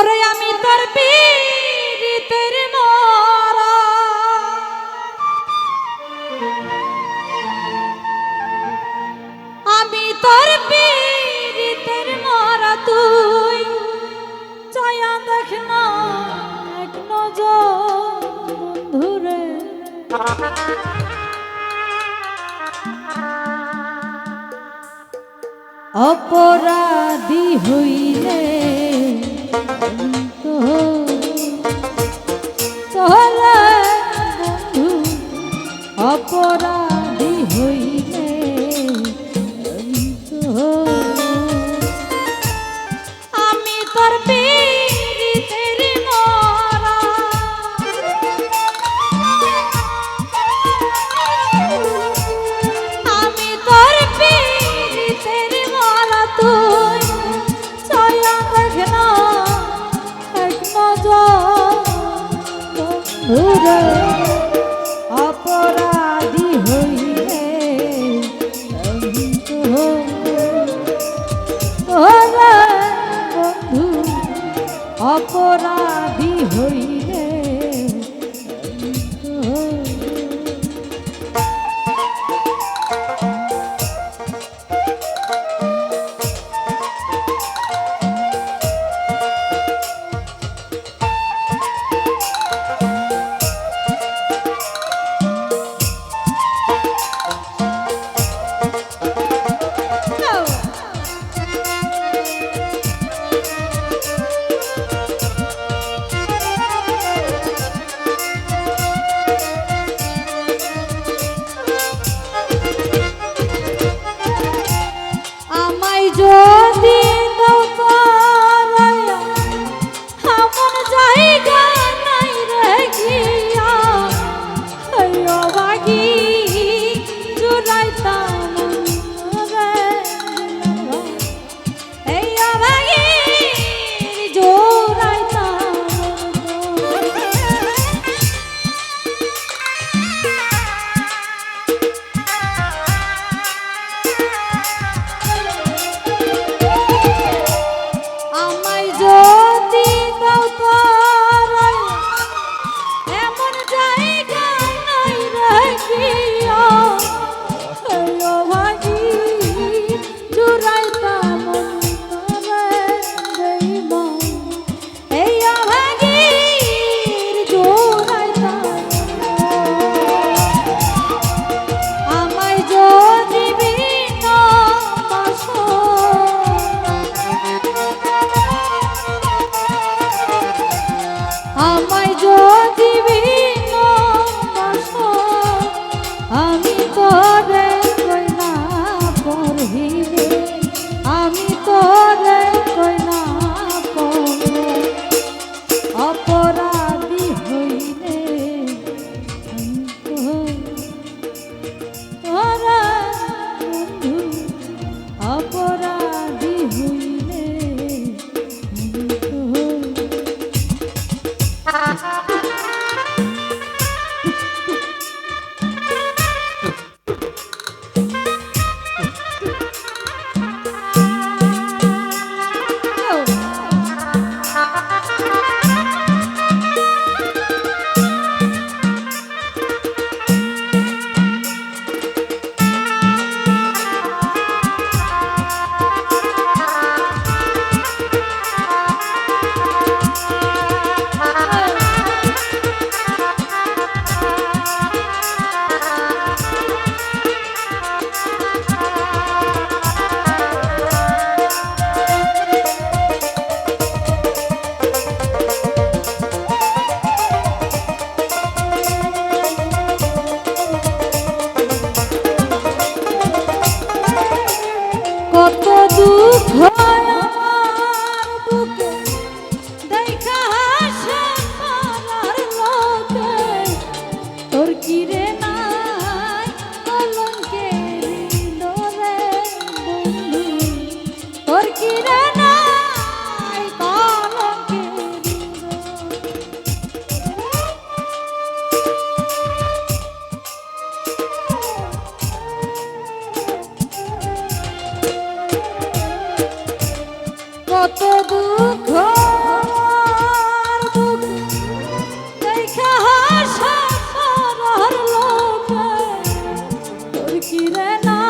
ওরে আমি তার পীড়িতের মারা। আমি তার পীড়িতের মারা তুই। চায়া দেখ না, এক নজর অপরাধী হইলে অপরাধী হই Hari ফিরে না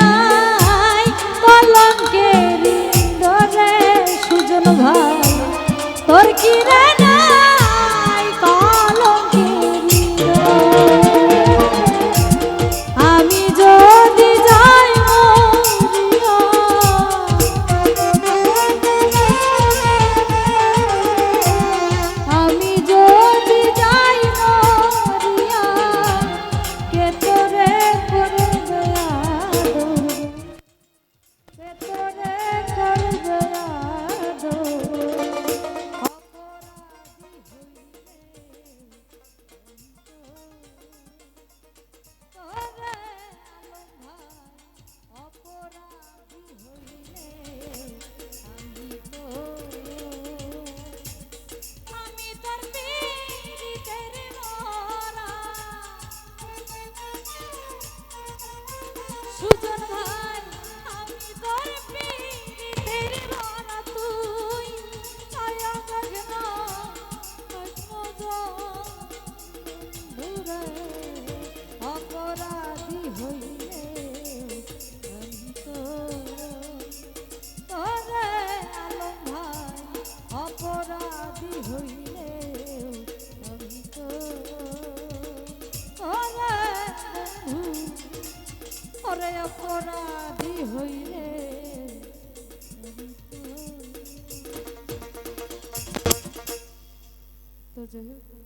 অপরাধী হইলে তোরে আলম ভাই অপরাধী হইলে ওরে অপরাধী হইলে তো যাই হোক।